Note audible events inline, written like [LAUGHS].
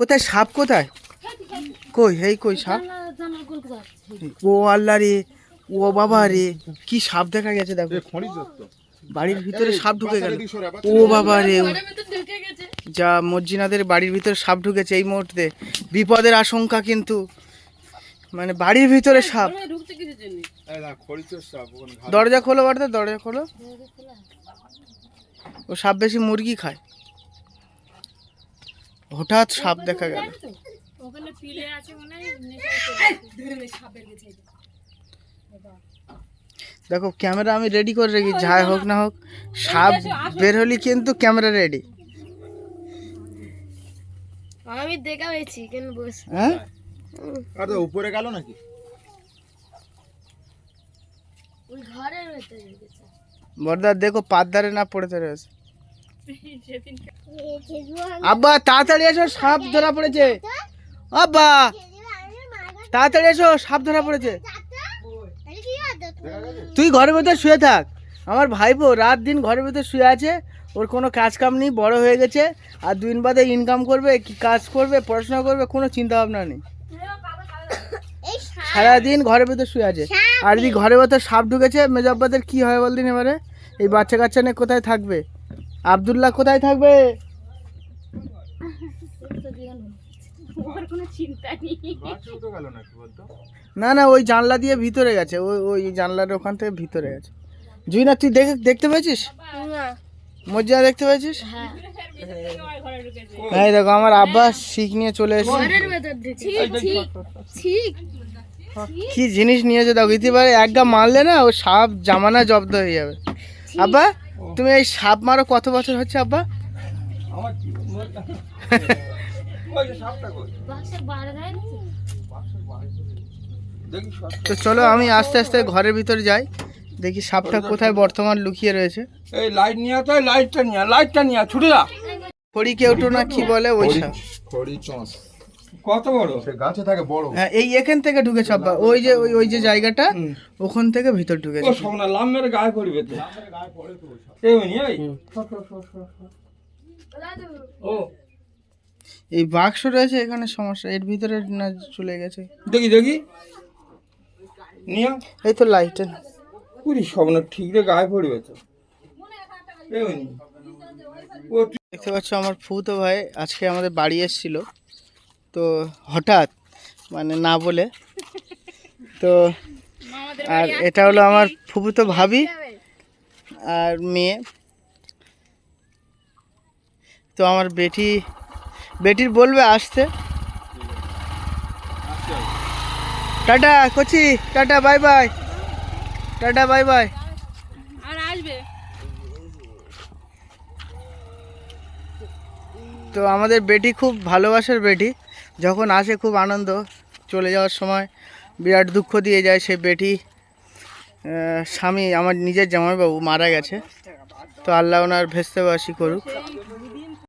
কোথায় সাপ কোথায়? কই এই কই সাপ? ও আল্লাহ রে ও বাবা রে কি সাপ দেখা গেছে দেখো। বাড়ির ভিতরে সাপ ঢুকে গেল। ও বাবা রে যা মর্জিনাদের বাড়ির ভিতরে সাপ ঢুকেছে এই মুহূর্তে। বিপদের আশঙ্কা কিন্তু। মানে বাড়ির ভিতরে সাপ। দরজা খোলো বাড়িতে দরজা খোলো। ও সাপ বেশি মুরগি খায়। হঠাৎ সাপ দেখা গেল। ওখানে পিলে আছে মনে নেশা করে। দেখো ক্যামেরা আমি রেডি করে রেখি যাই হোক না হোক সাপ বের হলি কিন্তু ক্যামেরা রেডি আমি দেখা হয়েছি কেন বস হ্যাঁ? আর উপরে গেল নাকি? ওই ঘরের ভেতরে গেছে বর্দা দেখো পাতদারে না পড়েতে রয়েছে। আব্বা, তাড়াতাড়ি এসো, সাপ ধরা পড়েছে। আব্বা, তাড়াতাড়ি এসো, সাপ ধরা পড়েছে। তুই ঘরের ভেতর শুয়ে থাক। আমার ভাইপো রাত দিন ঘরের ভেতর শুয়ে আছে। ওর কোনো কাজ কাম নেই, বড় হয়ে গেছে। আর দুই দিন বাদে ইনকাম করবে, কি কাজ করবে, পড়াশোনা করবে, কোনো চিন্তা ভাবনা নেই। সারাদিন ঘরের ভেতর শুয়ে আছে। আর যদি ঘরের ভেতর সাপ ঢুকেছে, মেজব্বাদের কি হয় বলদিন এবারে? এই বাচ্চা কাচ্চা নিয়ে কোথায় থাকবে? আবদুল্লাহ কোথায় থাকবে? ওর কোনো চিন্তা নেই। তো গেল নাকি বলতো না না ওই জানলা দিয়ে ভিতরে গেছে। ওই ওই জানলার ওখান থেকে ভিতরে গেছে। জুইনা তুই দেখে দেখতে পেয়েছিস? না। মজ্জা দেখতে পেয়েছিস? হ্যাঁ। দেখো আমার আব্বা শিখ নিয়ে চলে এসেছে। ঘরের ভেতর ঢুকে ঠিক ঠিক কি জিনিস নিয়েছে দেখো ইতিবারে এক গা মারলে না ও সাপ জামানা জব্দ হয়ে যাবে। আব্বা? তুমি এই সাপ মারো কত বছর হচ্ছে আব্বা? [LAUGHS] তো? চলো আমি আস্তে আস্তে ঘরের ভিতরে যাই। দেখি সাপটা কোথায় বর্তমান লুকিয়ে রয়েছে। এই লাইট নিয়ে তো লাইটটা নিয়ে লাইটটা নিয়ে ছুটে যা। খড়ি কেউটো না কি বলে ওই সাপ। খড়ি চঁচ কত বড়? সে গাছে থাকে বড়। হ্যাঁ এই এখান থেকে ঢুকেছে আব্বা। ওই যে ওই ওই যে জায়গাটা ওখান থেকে ভিতর ও ঢুকেছে সব লাম মেরে গায়ে পড়বে তো। এই ও। এই বাক্স রয়েছে এখানে সমস্যা। এর ভিতরে না চলে গেছে। দেখি দেখি। নিয়ে এই তো লাইট পুরি সব ঠিক রে গায়ে পড়বে তো। ও দেখতে পাচ্ছ আমার ফুতো ভাই আজকে আমাদের বাড়ি এসেছিল। তো হঠাৎ মানে না বলে, তো আর এটা হলো আমার ফুফুতো ভাবি আর মেয়ে। তো আমার বেটি, বেটির বলবে আসতে। টাটা, কচি, tata, bye bye. Tata, bye bye. আর আসবে। তো আমাদের বেটি খুব ভালোবাসার বেটি। যখন আসে খুব আনন্দ, চলে যাওয়ার সময় বিরাট দুঃখ দিয়ে যায় সে বেটি। স্বামী, আমার নিজের জামাইবাবু মারা গেছে। তো আল্লাহ ওনার ভেস্তেবাসী করুক।